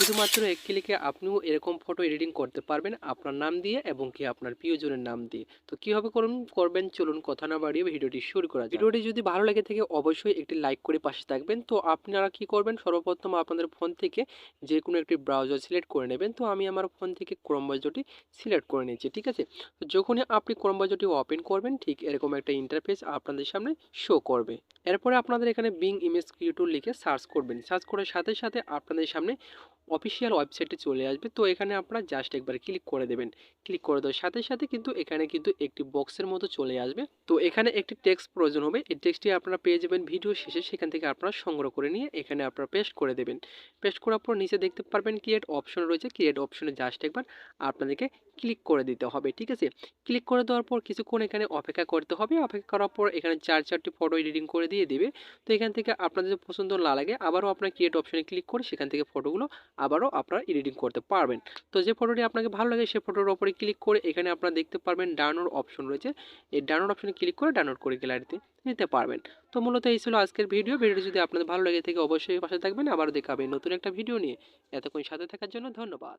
শুধুমাত্র এক ক্লিকে আপনিও এরকম ফটো এডিটিং করতে পারবেন আপনার নাম দিয়ে এবং কি আপনার প্রিয়জনের নাম দিয়ে। তো কীভাবে করুন, করবেন, চলুন, কথা না বাড়িয়ে ভিডিওটি শুরু করা। ভিডিওটি যদি ভালো লাগে থাকে, অবশ্যই একটি লাইক করে পাশে থাকবেন। তো আপনারা কি করবেন, সর্বপ্রথম আপনাদের ফোন থেকে যে কোনো একটি ব্রাউজার সিলেক্ট করে নেবেন। তো আমি আমার ফোন থেকে ক্রোম ব্রাউজারটি সিলেক্ট করে নিয়েছি, ঠিক আছে? তো যখনই আপনি ক্রোম ব্রাউজারটি ওপেন করবেন, ঠিক এরকম একটা ইন্টারফেস আপনাদের সামনে শো করবে। এরপরে আপনাদের এখানে বিং ইমেজ ক্রিয়েটর লিখে সার্চ করবেন। সার্চ করার সাথে সাথে আপনাদের সামনে অফিসিয়াল ওয়েবসাইটে চলে আসবে। তো এখানে আপনারা জাস্ট একবার ক্লিক করে দেবেন। ক্লিক করে দেওয়ার সাথে সাথে কিন্তু এখানে কিন্তু একটি বক্সের মতো চলে আসবে। তো এখানে একটি টেক্সট প্রয়োজন হবে। এই টেক্সটটি আপনারা পেয়ে যাবেন ভিডিও শেষে। সেখান থেকে আপনারা সংগ্রহ করে নিয়ে এখানে আপনারা পেস্ট করে দেবেন। পেস্ট করার পর নিচে দেখতে পারবেন ক্রিয়েট অপশন রয়েছে। ক্রিয়েট অপশনে জাস্ট একবার আপনাদেরকে ক্লিক করে দিতে হবে। ঠিক আছে? ক্লিক করে দেওয়ার পর কিছুক্ষণ এখানে অপেক্ষা করতে হবে। অপেক্ষা করার পর এখানে চার চারটি ফটো এডিটিং করে দিয়ে দেবে। তো এখান থেকে আপনাদের যদি পছন্দ না লাগে, আবারও আপনার ক্রিয়েট অপশানে ক্লিক করে সেখান থেকে ফটোগুলো আবারও আপনারা এডিটিং করতে পারবেন। তো যে ফটোটি আপনাকে ভালো লাগে সেই ফটোর ওপরে ক্লিক করে এখানে আপনারা দেখতে পারবেন ডাউনলোড অপশন রয়েছে। এই ডাউনলোড অপশনে ক্লিক করে ডাউনলোড করে গ্যালারিতে নিতে পারবেন। তো মূলত এই ছিল আজকের ভিডিও ভিডিওটি যদি আপনাদের ভালো লাগে থাকে, অবশ্যই পাশে থাকবেন। আবারও দেখাবেন নতুন একটা ভিডিও নিয়ে। এতক্ষণ সাথে থাকার জন্য ধন্যবাদ।